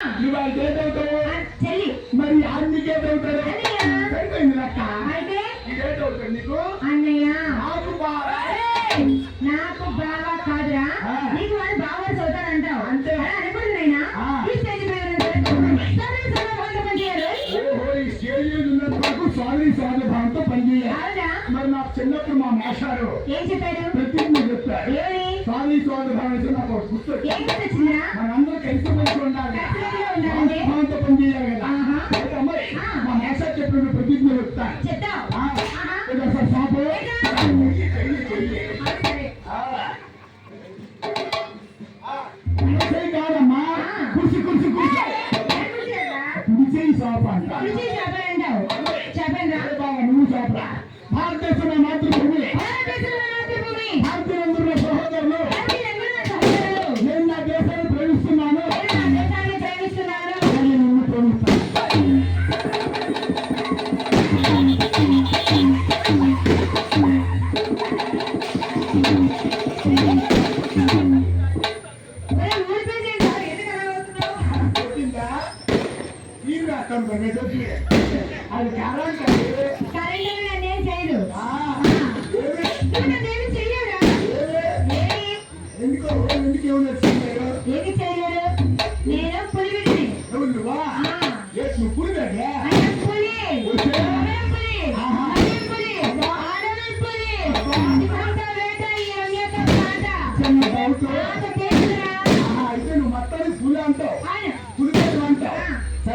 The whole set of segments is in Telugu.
మరి ఏదవుతాడు అన్నయ్య. సరిపోయింది లెక్క అయితే? ఇదేదవుతాడు నీకు? అన్నయ్య. నాకు బాగా నాకు బాగా కాదురా. నీకు వాడు బాగా చదువుతాడంటావు అంతే. అలా అనకూడదైనా ఆ. ఈ స్టేజ్. సరే సాధన భావంతో పనిచేయాలి. మరి నాకు చిన్నప్పుడు మా మాస్టారు ఏం చెప్పాడు ప్రతిజ్ఞ చెప్పారు. ఏమని సారీ సాధన భావం నాకు ఒక గుర్తు ఏం వచ్చిందిరా మనందరూ కలిసి మంచి ఉండాలి కలిసిమెలిసి ఉండాలంటే? భావంతో పనిచేయాలి కదా ఆహా. అయితే అమ్మాయి ఆ. మా మాస్టర్ చెప్పిన ప్రతిజ్ఞ చెప్తాను చెప్తావు ఆ. ఆహా. ఇది ఒకసారి సాపు. ఏదా? చెయ్యి, చెయ్యి. ఆ, సరే. ఆ. ఆ. చెయ్యి కాదమ్మా కుర్చీ కుర్చీ కుర్చీ? కుర్చీ సాపు అంట అది కరెంట్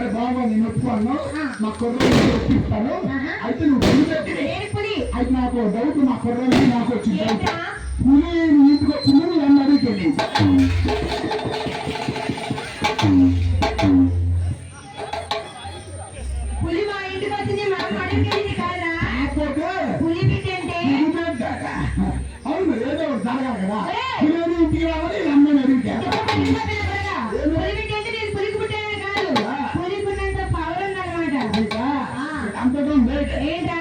సరే బాబా నేను ఒప్పుకోను. మా కుర్రలు ఒప్పిస్తాను. అయితే నువ్వు పులి. అయితే నాకు డౌట్ మా కుర్రలు నాకు వచ్చింది పులి ఇంటికి వచ్చింది నీ అన్న అడిగి తెలియదు పులి మా ఇంటికి వచ్చింది మనం అడిగేది కాదురా కాకపోతే పులి బిడ్డ అంటే పులివేట. అవును ఏదో ఒకటి జరగాలి కదా ఏయ్. పులి ఇంటికి రావాలి ఈ అమ్మని అడిగితే పులి బిడ్డ అంటే నేను పులికి పుట్టాను కాదు పులికి ఉన్నంత పవర్ ఉందన్నమాట ఆ. అంతటం లేక ఏంటా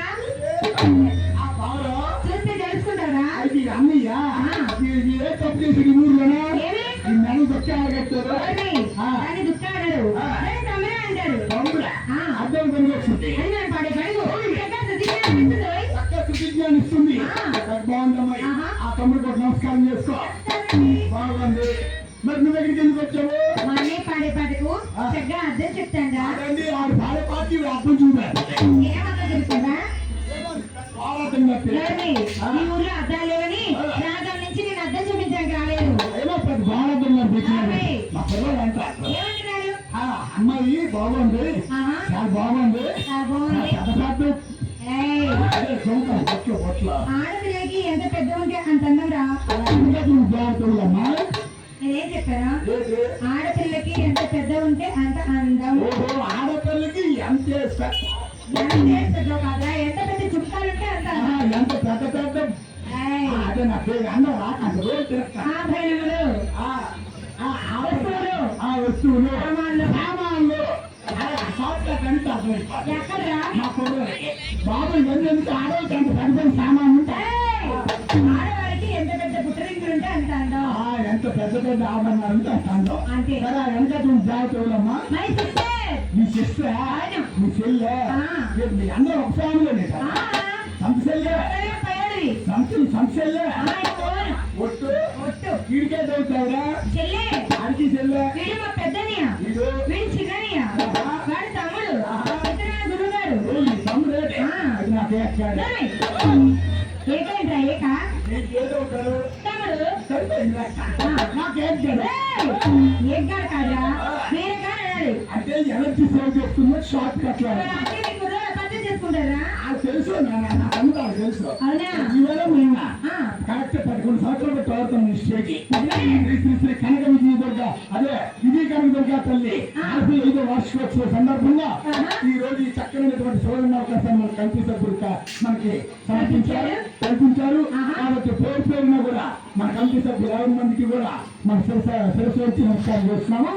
ఆ పవరు చూస్తే తెలుసుకుంటారా అయితే ఈ అన్నయ్య ఆ. ఈ- ఈ ఏ తప్పు చేసి ఈ ఊర్లోనే ఏమి ఈ నెల దొక్కాలు కట్టారు ఎవరిని? ఆ. దాన్ని దుఃఖాడారు ఆ. దాన్ని తమ్ముడే అంటారు తమ్ముడా? ఆ. అర్థం పని వస్తుంది అది నేను పాడే పడుగు ఎక్కడ శుద్ధిగా అనిపిస్తుంది ఓయ్. చక్కగా సువిజ్ఞానం ఇస్తుంది. బాగుందమ్మాయి. ఆ తమ్ముడు నమస్కారం చేసుకో బాగుంది. మరి నువ్వు ఎక్కడికి ఎందుకు వచ్చావు? మా అన్నయ్య పాడే పాటకు. చక్కగా అర్థం చెప్తాడా? ఆడు భార్య పార్టీ అర్థం చూపారు బాగుంది. చాలా బాగుంది. ఆడపిల్లకి ఎంత పెద్ద ఉంటే అంత అందం రా. ఇంకా నువ్వు జాగ్రత్తమ్మా నేనేం చెప్పాను? ఆడపిల్లకి ఎంత పెద్ద ఉంటే అంత అందం. ఆడపిల్లకి ఎంత కాదా ఎంత పెద్ద చుట్టాలుంటే అంత ఎంత పెద్ద పెద్ద అదే నా పేరు. అన్నవా అది రోజు తిరగతా. ఆభరణములు ఆ, ఆ, ఆ వస్తువులు. ఆ వస్తువులు సామాన్లు. సామాన్లు అదే ఆ మా. బాబు ఎందుకు ఆడవాళ్ళకి అంత పెద్ద పెద్ద సామాన్లు ఉంటాయి ఆడవారికి ఎంత పెద్ద పుట్టరింగులు ఉంటే అంత అందం. ఎంత పెద్ద పెద్ద ఆభరణాలు ఉంటే అంత అందం. అంతే. వెనక నువ్వు జాగ్రత్తమ్మా మై సిస్టర్! మీ చెల్లె? మీ అందరూ ఒక కదా? సంత సంత చెల్లె? ఫోన్ ఒట్టు. ఒట్టు. వీడికే చదువుతావురా చెల్లె! అడిగి చెల్లె? పెద్దనియా? వీడు వీడు చిన్ననియా ఆహా. వాడు తమ్ముడు ఆహా. ఇతను గురుగాడు ఓ, ఈ తమ్ముడే ఆ. అది నాకు ఎక్కాడు ఏకైంద్రా ఏక తమ్ముడు. నాకు కాదురా వేరే కాదు అనాలి అంటే సేవ్ చేస్తుందో షార్ట్ కట్ చేసుకుంటారా? నాకు తెలుసు. తెలుసు ఈవేళ మొన్న ఆ. కరెక్ట్ పదకొండు సంవత్సరాలు శ్రీ శ్రీ కనక విజయ దుర్గ అదే విజయ కనక దుర్గ తల్లి నలభై ఐదో వార్షికోత్సవ సందర్భంగా. ఈ రోజు ఈ చక్కనైనటువంటి సువర్ణ అవకాశాన్ని మన కంటి సభ్యుడిగా మనకి సమర్పించారు కల్పించారు. కాబట్టి పేరు పేరున కూడా మన యాభై మందికి కూడా మన శిరస శిరస్సు వచ్చి నమస్కారం చేస్తున్నాము.